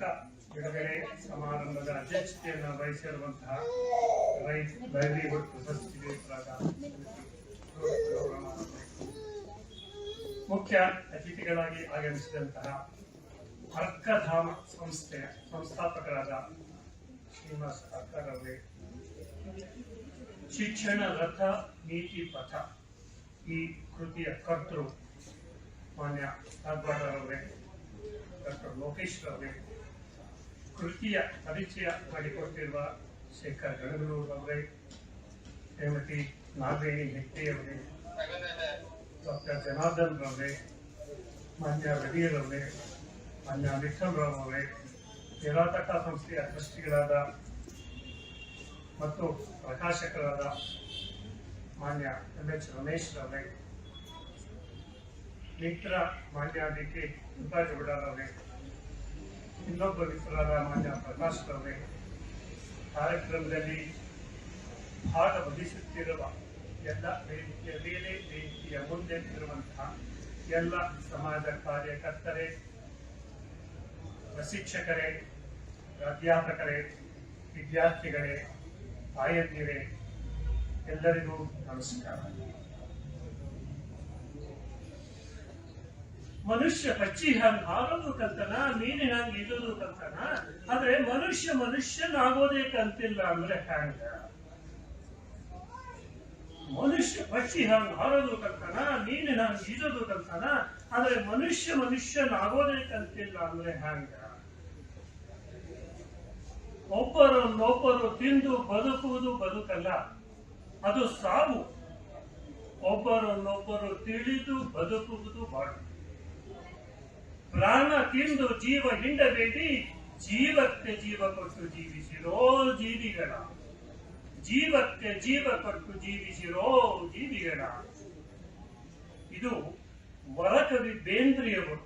ಪುಸ್ತಕ ಬಿಡುಗಡೆ ಸಮಾರಂಭದ ಅಧ್ಯಕ್ಷತೆಯನ್ನು ವಹಿಸಿರುವಂತಹ ಮುಖ್ಯ ಅತಿಥಿಗಳಾಗಿ ಆಗಮಿಸಿದಂತಹ ಅರ್ಕಧಾಮ ಸಂಸ್ಥೆಯ ಸಂಸ್ಥಾಪಕರಾದ ಶ್ರೀನಿವಾಸ ಅರ್ಕರವರೇ ಶಿಕ್ಷಣ ರಥ ನೀತಿ ಪಥ, ಈ ಕೃತಿಯ ಕರ್ತೃ ಮಾನ್ಯ ನಾಗವಾಡರವರೇ ಡಾಕ್ಟರ್ ಲೋಕೇಶ್ ರವರೇ ಕೃತಿಯ ಪರಿಚಯ ಮಾಡಿಕೊಟ್ಟಿರುವ ಶೇಖರ್ ಗಣಗನೂರವರೇ ಶ್ರೀಮತಿ ನಾಗೇಣಿ ಹೆಗ್ಡೆಯವರೇ, ಡಾಕ್ಟರ್ ಜನಾರ್ದನ್ ರವರೇ ಮಾನ್ಯ ರವಿಯರವರೇ ಮಾನ್ಯ ವಿಠಲ್ ರಾವ್ ಅವರೇ ನಿರಾತಕ ಸಂಸ್ಥೆಯ ಟ್ರಸ್ಟಿಗಳಾದ ಮತ್ತು ಪ್ರಕಾಶಕರಾದ ಮಾನ್ಯ ಎಂ ಎಚ್ ರಮೇಶ್ ರವರೇ ಮಿತ್ರ ಮಾನ್ಯ ಡಿ ಕೆ ಅವರೇ ಇನ್ನೊಬ್ಬ ಮಿತ್ರರಾದ ಮಾನ್ಯ ಪ್ರಕಾಶ್ ರವರೇ ಕಾರ್ಯಕ್ರಮದಲ್ಲಿ ಎಲ್ಲ ವೇದಿಕೆಯ ಮೇಲೆ ವೇದಿಕೆಯ ಮುಂದೆ ಇರುವಂತಹ ಎಲ್ಲ ಸಮಾಜ ಕಾರ್ಯಕರ್ತರೇ, ಪ್ರಶಿಕ್ಷಕರೇ, ಪ್ರಾಧ್ಯಾಪಕರೇ, ವಿದ್ಯಾರ್ಥಿಗಳೇ, ತಾಯಂದಿರೇ, ಎಲ್ಲರಿಗೂ ನಮಸ್ಕಾರ. ಮನುಷ್ಯ ಪಚ್ಚಿ ಹಂಗ್ ಹಾರೋದು ಕಲ್ತನ ಮೀನಿನ ಹಂಗ್ ಇಡೋದು ಕಲ್ತನ? ಆದ್ರೆ ಮನುಷ್ಯ ಮನುಷ್ಯನಾಗೋದೇ ಕಲ್ತಿಲ್ಲ ಅಂದ್ರೆ ಹ್ಯಾಂಗ? ಮನುಷ್ಯ ಪಕ್ಷಿ ಹಂಗ್ ಹಾರೋದು ಕಲ್ತನ ಮೀನಿನ ಹಂಗ್ ಈಜೋದು ಕಲ್ತನ? ಆದ್ರೆ ಮನುಷ್ಯ ಮನುಷ್ಯನಾಗೋದೇ ಕಲ್ತಿಲ್ಲ ಅಂದ್ರೆ ಹ್ಯಾಂಗ? ಒಬ್ಬರನ್ನೊಬ್ಬರು ತಿಂದು ಬದುಕುವುದು ಬದುಕಲ್ಲ, ಅದು ಸಾವು. ಒಬ್ಬರನ್ನೊಬ್ಬರು ತಿಳಿದು ಬದುಕುವುದು ಬಾಳು. ಪ್ರಾಣ ತಿಂದು ಜೀವ ಹಿಂಡಬೇಡಿ, ಜೀವಕ್ಕೆ ಜೀವ ಕೊಟ್ಟು ಜೀವಿಸಿರೋ ಜೀವಿಗಳ ಜೀವಕ್ಕೆ ಜೀವ ಕೊಟ್ಟು ಜೀವಿಸಿರೋ ಜೀವಿಗಳ ಇದು ವರಕವಿ ಬೇಂದ್ರಿಯವರು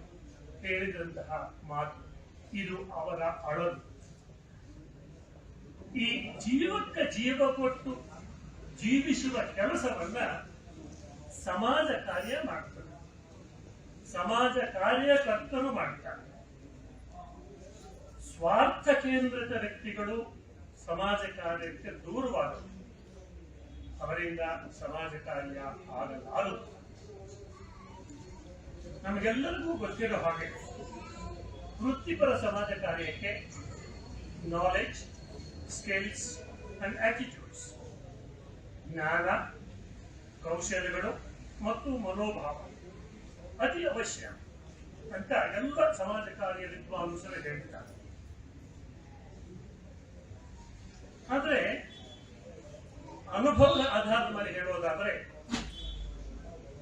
ಹೇಳಿದಂತಹ ಮಾತು. ಇದು ಅವರ ಅಳಲು. ಈ ಜೀವಕ್ಕೆ ಜೀವ ಕೊಟ್ಟು ಜೀವಿಸುವ ಕೆಲಸವನ್ನ ಸಮಾಜ ಕಾರ್ಯ ಮಾಡ್ತದೆ. ಸಮಾಜ ಕಾರ್ಯಕರ್ತರು ಮಾಡ್ತಾರೆ. ಸ್ವಾರ್ಥ ಕೇಂದ್ರಿತ ವ್ಯಕ್ತಿಗಳು ಸಮಾಜ ಕಾರ್ಯಕ್ಕೆ ದೂರವಾದರು ಅವರಿಂದ ಸಮಾಜ ಕಾರ್ಯ ಆಗಲಾರದು. ನಮಗೆಲ್ಲರಿಗೂ ಗೊತ್ತಿರೋ ಹಾಗೆ ವೃತ್ತಿಪರ ಸಮಾಜ ಕಾರ್ಯಕ್ಕೆ ನಾಲೆಡ್ಜ್ ಸ್ಕಿಲ್ಸ್ ಅಂಡ್ ಆಟಿಟ್ಯೂಡ್ಸ್ ಜ್ಞಾನ, ಕೌಶಲ್ಯಗಳು ಮತ್ತು ಮನೋಭಾವ. ಅತಿ ಅವಶ್ಯ ಅಂತ ಎಲ್ಲ ಸಮಾಜ ಕಾರ್ಯ ವಿದ್ವಾಂಸರು ಹೇಳ್ತಾರೆ. ಆದ್ರೆ ಅನುಭವದ ಆಧಾರದ ಮೇಲೆ ಹೇಳೋದಾದ್ರೆ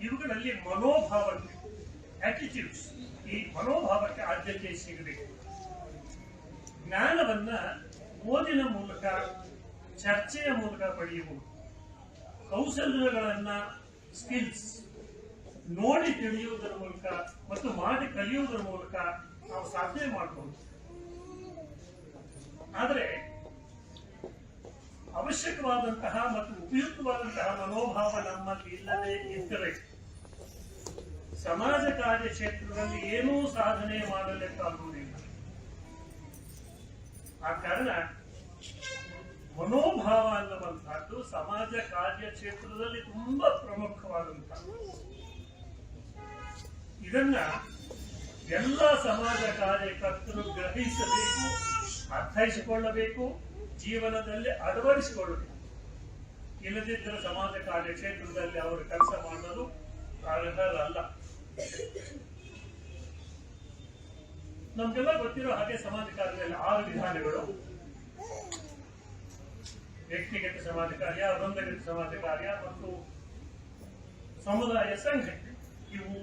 ಇವುಗಳಲ್ಲಿ ಮನೋಭಾವಕ್ಕೆ ಆಟಿಟ್ಯೂಡ್ಸ್ ಈ ಮನೋಭಾವಕ್ಕೆ ಆದ್ಯತೆ ಸಿಗಬೇಕು. ಜ್ಞಾನವನ್ನ ಓದಿನ ಮೂಲಕ, ಚರ್ಚೆಯ ಮೂಲಕ ಪಡೆಯುವುದು. ಕೌಶಲ್ಯಗಳನ್ನ ಸ್ಕಿಲ್ಸ್ ನೋಡಿ ತಿಳಿಯುವುದರ ಮೂಲಕ ಮತ್ತು ಮಾಡಿ ಕಲಿಯುವುದರ ಮೂಲಕ ನಾವು ಸಾಧನೆ ಮಾಡಬಹುದು ಆದರೆ ಅವಶ್ಯಕವಾದಂತಹ ಮತ್ತು ಉಪಯುಕ್ತವಾದಂತಹ ಮನೋಭಾವ ನಮ್ಮಲ್ಲಿ ಇಲ್ಲದೆ ಇದ್ದರೆ ಸಮಾಜ ಕಾರ್ಯ ಕ್ಷೇತ್ರದಲ್ಲಿ ಏನೂ ಸಾಧನೆ ಮಾಡಲಿಕ್ಕಾಗುವುದಿಲ್ಲ ಆ ಕಾರಣ ಮನೋಭಾವ ಅನ್ನುವಂತಹದ್ದು ಸಮಾಜ ಕಾರ್ಯ ಕ್ಷೇತ್ರದಲ್ಲಿ ತುಂಬಾ ಪ್ರಮುಖವಾದಂತಹ ಇದನ್ನ ಎಲ್ಲ ಸಮಾಜ ಕಾರ್ಯಕರ್ತರು ಗ್ರಹಿಸಬೇಕು, ಅರ್ಥೈಸಿಕೊಳ್ಳಬೇಕು, ಜೀವನದಲ್ಲಿ ಅಳವಡಿಸಿಕೊಳ್ಳಬೇಕು. ಇಲ್ಲದಿದ್ದರೆ ಸಮಾಜ ಕಾರ್ಯ ಕ್ಷೇತ್ರದಲ್ಲಿ ಅವರು ಕೆಲಸ ಮಾಡಲು ಅರ್ಹರಲ್ಲ ನಮ್ಗೆಲ್ಲ ಗೊತ್ತಿರೋ ಹಾಗೆ ಸಮಾಜ ಕಾರ್ಯದಲ್ಲಿ ಆರು ವಿಧಾನಗಳು. ವ್ಯಕ್ತಿಗತ ಸಮಾಜ ಕಾರ್ಯ ವೃಂದಗತ ಸಮಾಜ ಕಾರ್ಯ ಮತ್ತು ಸಮುದಾಯ ಸಂಘಟನೆ. ಇವು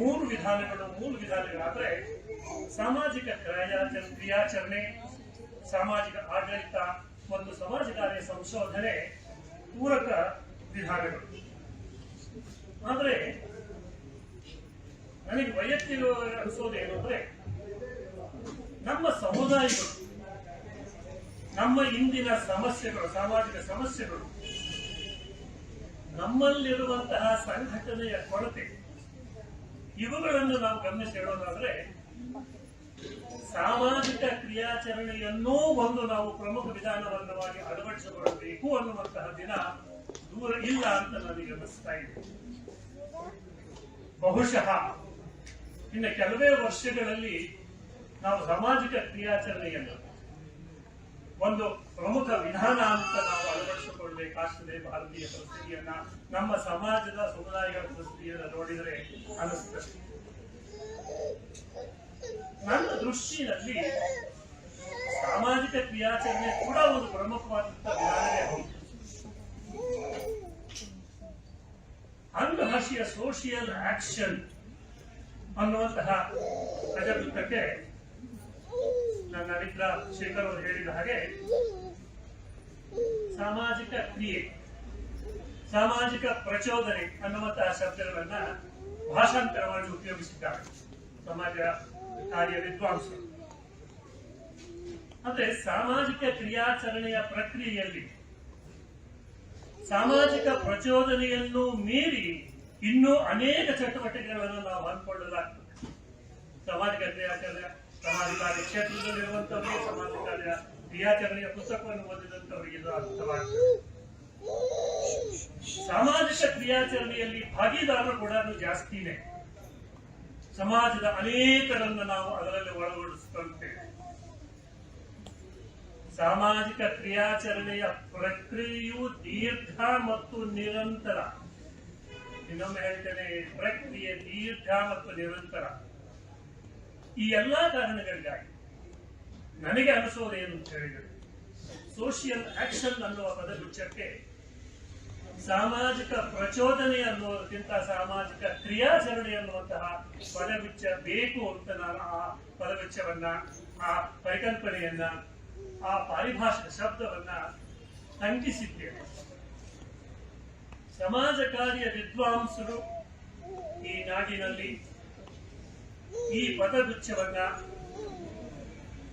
ಮೂರು ವಿಧಾನಗಳು, ಮೂರು ವಿಧಾನಗಳಾದ್ರೆ ಸಾಮಾಜಿಕ ಕ್ರಿಯಾಚರಣೆ, ಸಾಮಾಜಿಕ ಆಡಳಿತ ಮತ್ತು ಸಮಾಜ ಕಾರ್ಯ ಸಂಶೋಧನೆ ಪೂರಕ ವಿಧಾನಗಳು. ಆದ್ರೆ ನನಗೆ ವೈಯಕ್ತಿಕ ಅನಿಸೋದೇನು ಅಂದ್ರೆ ನಮ್ಮ ಸಮುದಾಯಗಳು, ನಮ್ಮ ಇಂದಿನ ಸಮಸ್ಯೆಗಳು, ಸಾಮಾಜಿಕ ಸಮಸ್ಯೆಗಳು ನಮ್ಮಲ್ಲಿರುವಂತಹ ಸಂಘಟನೆಯ ಕೊರತೆ ಇವುಗಳನ್ನು ನಾವು ಗಮನಿಸಿ ಹೇಳೋದಾದ್ರೆ, ಸಾಮಾಜಿಕ ಕ್ರಿಯಾಚರಣೆಯನ್ನೂ ಒಂದು ನಾವು ಪ್ರಮುಖ ವಿಧಾನವನ್ನವಾಗಿ ಅಳವಡಿಸಿಕೊಳ್ಳಬೇಕು ಅನ್ನುವಂತಹ ದಿನ ದೂರ ಇಲ್ಲ ಅಂತ ನನಗೆ ಅನಿಸ್ತಾ ಇದೆ. ಬಹುಶಃ ಇನ್ನು ಕೆಲವೇ ವರ್ಷಗಳಲ್ಲಿ ನಾವು ಸಾಮಾಜಿಕ ಕ್ರಿಯಾಚರಣೆಯನ್ನು ಒಂದು ಪ್ರಮುಖ ವಿಧಾನ ಅಂತ ನಾವು ಅಳವಡಿಸಿಕೊಳ್ಳಬೇಕಾಗ್ತದೆ ಭಾರತೀಯ ಸಂಸ್ಕೃತಿಯನ್ನ. ನಮ್ಮ ಸಮಾಜದ ಸಮುದಾಯಗಳ ಸಂಸ್ಕೃತಿಯನ್ನ ನೋಡಿದರೆ ಅನಿಸ್ತದೆ ನನ್ನ ದೃಷ್ಟಿಯಲ್ಲಿ ಸಾಮಾಜಿಕ ಕ್ರಿಯಾಚರಣೆ ಕೂಡ ಒಂದು ಪ್ರಮುಖವಾದಂತಹ ವಿಧಾನವೇ ಹೌದು ಅಂಗಭಾಷೆಯ ಸೋಷಿಯಲ್ ಆಕ್ಷನ್ ಅನ್ನುವಂತಹ ಪ್ರಜಾವೃತ್ತಕ್ಕೆ ನನ್ನ ಮಿತ್ರ ಶೇಖರ್ ಅವರು ಹೇಳಿದ ಹಾಗೆ, ಸಾಮಾಜಿಕ ಕ್ರಿಯೆ, ಸಾಮಾಜಿಕ ಪ್ರಚೋದನೆ ಅನ್ನುವಂತಹ ಶಬ್ದಗಳನ್ನ ಭಾಷಾಂತರವಾಗಿ ಉಪಯೋಗಿಸಿದ್ದಾರೆ ಸಮಾಜ ಕಾರ್ಯ ವಿದ್ವಾಂಸರು ಅಂದ್ರೆ ಸಾಮಾಜಿಕ ಕ್ರಿಯಾಚರಣೆಯ ಪ್ರಕ್ರಿಯೆಯಲ್ಲಿ ಸಾಮಾಜಿಕ ಪ್ರಚೋದನೆಯನ್ನು ಮೀರಿ ಇನ್ನೂ ಅನೇಕ ಚಟುವಟಿಕೆಗಳನ್ನು ನಾವು ಹಮ್ಮಿಕೊಳ್ಳಲಾಗ್ತದೆ. ಸಾಮಾಜಿಕ ಕ್ರಿಯಾಚರಣೆ ಸಮಾಜ ಕಾರ್ಯ ಕ್ಷೇತ್ರದಲ್ಲಿರುವಂತವರಿಗೆ ಸಮಾಜ ಕಾರ್ಯ ಕ್ರಿಯಾಚರಣೆಯ ಪುಸ್ತಕವನ್ನು ಓದಿದಂತವರಿಗೆ ಇದು ಅರ್ಥವಾಗ್ತದೆ ಸಾಮಾಜಿಕ ಕ್ರಿಯಾಚರಣೆಯಲ್ಲಿ ಭಾಗಿದಾರರು ಕೂಡ ಜಾಸ್ತಿನೇ. ಸಮಾಜದ ಅನೇಕರನ್ನು ನಾವು ಅದರಲ್ಲಿ ಒಳಗೊಳಿಸಿಕೊಳ್ಳುತ್ತೇವೆ ಸಾಮಾಜಿಕ ಕ್ರಿಯಾಚರಣೆಯ ಪ್ರಕ್ರಿಯೆಯು ದೀರ್ಘ ಮತ್ತು ನಿರಂತರ. ಇನ್ನೊಮ್ಮೆ ಹೇಳ್ತೇನೆ, ಪ್ರಕ್ರಿಯೆ ದೀರ್ಘ ಮತ್ತು ನಿರಂತರ. ಈ ಎಲ್ಲಾ ಕಾರಣಗಳಿಗಾಗಿ ನನಗೆ ಅನಿಸೋದೇನು ಅಂತ ಹೇಳಿದರೆ ಸೋಷಿಯಲ್ ಆಕ್ಷನ್ ಅನ್ನುವ ಪದಗುಚ್ಛಕ್ಕೆ ಸಾಮಾಜಿಕ ಪ್ರಚೋದನೆ ಅನ್ನೋದಕ್ಕಿಂತ ಸಾಮಾಜಿಕ ಕ್ರಿಯಾಚರಣೆ ಅನ್ನುವಂತಹ ಪದಗುಚ್ಛ ಬೇಕು ಅಂತ ನಾನು ಆ ಪದಗುಚ್ಛವನ್ನ, ಆ ಪರಿಕಲ್ಪನೆಯನ್ನ, ಆ ಪಾರಿಭಾಷಿಕ ಶಬ್ದವನ್ನ ಅಂಕಿಸಿದ್ದೇನೆ ಸಮಾಜ ಕಾರ್ಯ ವಿದ್ವಾಂಸರು ಈ ನಾಡಿನಲ್ಲಿ ಈ ಪದಗುಚ್ಛವನ್ನ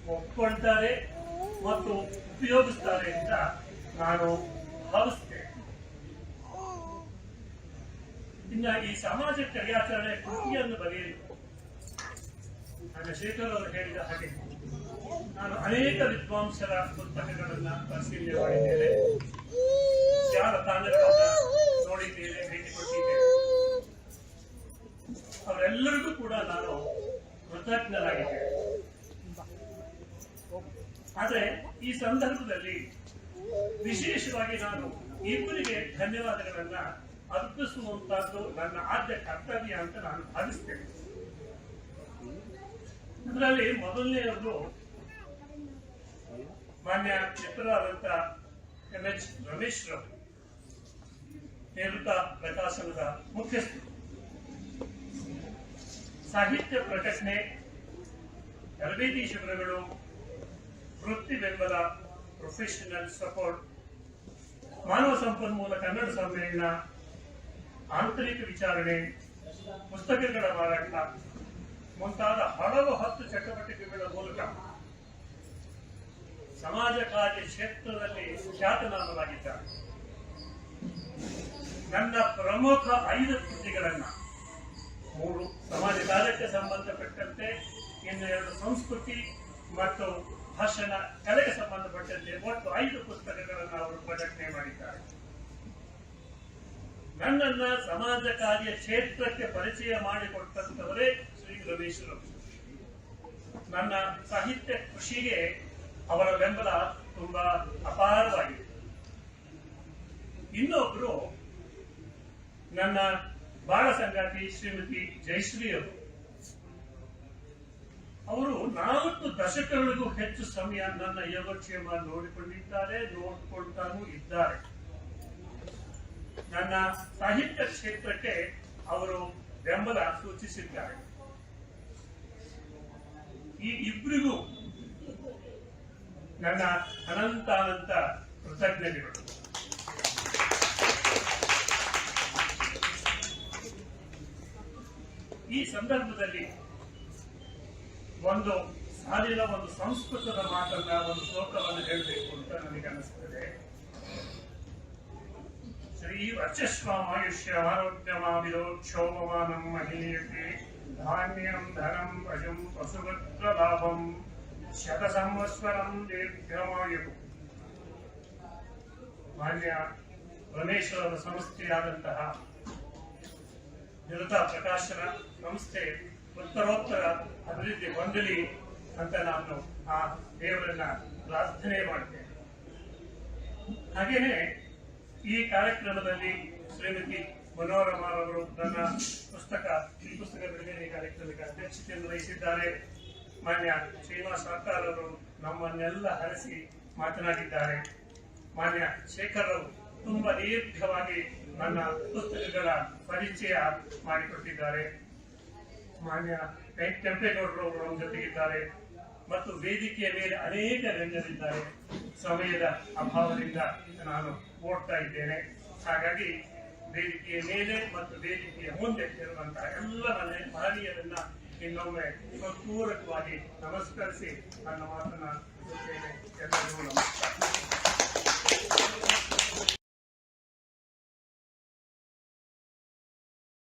ಒಪ್ಕೊಳ್ತಾರೆ ಮತ್ತು ಉಪಯೋಗಿಸ್ತಾರೆ ಅಂತ ನಾನು ಭಾವಿಸ್ತೇನೆ. ಇನ್ನ ಈ ಸಮಾಜ ಕಾರ್ಯಾಚರಣೆ ಕೃತಿಯನ್ನು ಬರೆಯಲು ನನ್ನ ಶೇಖರ್ ಅವರು ಹೇಳಿದ ಹಾಗೆ ನಾನು ಅನೇಕ ವಿದ್ವಾಂಸರ ಪುಸ್ತಕಗಳನ್ನ ಪರಿಶೀಲನೆ ಮಾಡಿದ್ದೇನೆ. ಜಾಲತಾಣಗಳನ್ನ ಕೃತಜ್ಞನಾಗಿದ್ದೇನೆ ಆದರೆ ಈ ಸಂದರ್ಭದಲ್ಲಿ ವಿಶೇಷವಾಗಿ ನಾನು ಇಬ್ಬರಿಗೆ ಧನ್ಯವಾದಗಳನ್ನ ಅರ್ಪಿಸುವಂತಹದ್ದು ನನ್ನ ಆದ್ಯ ಕರ್ತವ್ಯ ಅಂತ ನಾನು ಭಾವಿಸ್ತೇನೆ. ಅದರಲ್ಲಿ ಮೊದಲನೆಯವರು ಮಾನ್ಯ ಚಿತ್ರರಾದಂತ ಎಂ ಎಚ್ ರಮೇಶ್ ರವರು ನಿವೃತ್ತ ಪ್ರಕಾಶನದ ಮುಖ್ಯಸ್ಥರು. ಸಾಹಿತ್ಯ ಪ್ರಕಟಣೆ ತರಬೇತಿ ಶಿಬಿರಗಳು ವೃತ್ತಿ ಬೆಂಬಲ ಪ್ರೊಫೆಷನಲ್ ಸಪೋರ್ಟ್ ಮಾನವ ಸಂಪನ್ಮೂಲ, ಕನ್ನಡ ಸಮ್ಮೇಳನ, ಆಂತರಿಕ ವಿಚಾರಣೆ, ಪುಸ್ತಕಗಳ ಮಾರಾಟ ಮುಂತಾದ ಹಲವು ಹತ್ತು ಚಟುವಟಿಕೆಗಳ ಮೂಲಕ ಸಮಾಜ ಕಾರ್ಯ ಕ್ಷೇತ್ರದಲ್ಲಿ ಖ್ಯಾತನಾಮರಾಗಿದ್ದಾರೆ ನನ್ನ ಪ್ರಮುಖ ಐದು ಕೃತಿಗಳನ್ನ ಮೂರು ಸಮಾಜ ಕಾರ್ಯಕ್ಕೆ ಸಂಬಂಧಪಟ್ಟಂತೆ ಇನ್ನು ಎರಡು ಸಂಸ್ಕೃತಿ ಮತ್ತು ಭಾಷಣ ಕಲೆಗೆ ಸಂಬಂಧಪಟ್ಟಂತೆ ಒಟ್ಟು ಐದು ಪುಸ್ತಕಗಳನ್ನು ಅವರು ಪ್ರಕಟಣೆ ಮಾಡಿದ್ದಾರೆ. ನನ್ನನ್ನ ಸಮಾಜ ಕಾರ್ಯ ಕ್ಷೇತ್ರಕ್ಕೆ ಪರಿಚಯ ಮಾಡಿಕೊಟ್ಟಂತವರೇ ಶ್ರೀ ರಮೇಶ್ವರು ನನ್ನ ಸಾಹಿತ್ಯ ಕೃಷಿಗೆ ಅವರ ಬೆಂಬಲ ತುಂಬಾ ಅಪಾರವಾಗಿದೆ. ಇನ್ನೊಬ್ರು ನನ್ನ ಬಾಳ ಸಂಗಾತಿ ಶ್ರೀಮತಿ ಜಯಶ್ರೀ ಅವರು ಅವರು ನಾಲ್ಕು ದಶಕಗಳಿಗೂ ಹೆಚ್ಚು ಸಮಯ ನನ್ನ ಯೋಗಕ್ಷೇಮ ನೋಡಿಕೊಂಡಿದ್ದಾರೆ, ನೋಡಿಕೊಳ್ತಾನೂ ಇದ್ದಾರೆ. ನನ್ನ ಸಾಹಿತ್ಯ ಕ್ಷೇತ್ರಕ್ಕೆ ಅವರು ಬೆಂಬಲ ಸೂಚಿಸಿದ್ದಾರೆ. ಈ ಇಬ್ಬರಿಗೂ ನನ್ನ ಅನಂತ ಅನಂತ ಕೃತಜ್ಞತೆಗಳು. ಈ ಸಂದರ್ಭದಲ್ಲಿ ಒಂದು ಸಾಲಿನ ಒಂದು ಸಂಸ್ಕೃತದ ಮಾತನ್ನ ಒಂದು ಶ್ಲೋಕವನ್ನು ಹೇಳಬೇಕು ಅಂತ ನನಗೆ ಅನಿಸ್ತದೆ. ಶ್ರೀ ವರ್ಚಸ್ವಾಮಾಯುಷ್ಯ ಆರೋಗ್ಯಮಾವಿರೋ ಕ್ಷೋಭಮಾನಂ ಮಹೀಯತೆ ಧಾನ್ಯಂ ಧನಂ ಪಶುಂ ಪಶುಪುತ್ರ ಲಾಭಂ ಶತ ಸಂವತ್ಸರಂ ದೀರ್ಘಮಾಯು ಮಾನ್ಯ ರಮೇಶ್ವರರ ಸಂಸ್ಥೆಯಾದಂತಹ ನಿರತ ಪ್ರಕಾಶನ ಸಂಸ್ಥೆ ಉತ್ತರೋತ್ತರ ಅಭಿವೃದ್ಧಿ ಹೊಂದಲಿ ಅಂತ ನಾನು ಆ ದೇವರನ್ನ ಪ್ರಾರ್ಥನೆ ಮಾಡ್ತೇನೆ. ಹಾಗೇನೆ ಈ ಕಾರ್ಯಕ್ರಮದಲ್ಲಿ ಶ್ರೀಮತಿ ಮನೋರಮಾರವರು ನನ್ನ ಪುಸ್ತಕ, ಈ ಪುಸ್ತಕ ಬಿಡುಗಡೆ ಕಾರ್ಯಕ್ರಮಕ್ಕೆ ಅಧ್ಯಕ್ಷತೆಯನ್ನು ವಹಿಸಿದ್ದಾರೆ. ಮಾನ್ಯ ಶ್ರೀನಿವಾಸ ಸರ್ಕಾರ್ ಅವರು ನಮ್ಮನ್ನೆಲ್ಲ ಹರಿಸಿ ಮಾತನಾಡಿದ್ದಾರೆ. ಮಾನ್ಯ ಶೇಖರ್ ಅವರು ತುಂಬಾ ದೀರ್ಘವಾಗಿ ನನ್ನ ಪುಸ್ತಕಗಳ ಪರಿಚಯ ಮಾಡಿಕೊಟ್ಟಿದ್ದಾರೆ. ಮಾನ್ಯ ಕೆಂಪೇಗೌಡರು ನಮ್ಮ ಜೊತೆಗಿದ್ದಾರೆ. ಮತ್ತು ವೇದಿಕೆಯ ಮೇಲೆ ಅನೇಕ ಗಣ್ಯರಿದ್ದಾರೆ. ಸಮಯದ ಅಭಾವದಿಂದ ನಾನು ಓಡ್ತಾ ಇದ್ದೇನೆ. ಹಾಗಾಗಿ ವೇದಿಕೆಯ ಮೇಲೆ ಮತ್ತು ವೇದಿಕೆಯ ಮುಂದೆ ಇರುವಂತಹ ಎಲ್ಲ ಮಹನೀಯರನ್ನ ಇನ್ನೊಮ್ಮೆ ಪೂರಕವಾಗಿ ನಮಸ್ಕರಿಸಿ ನನ್ನ ಮಾತನ್ನ. ಎಲ್ಲರಿಗೂ ನಮಸ್ಕಾರ.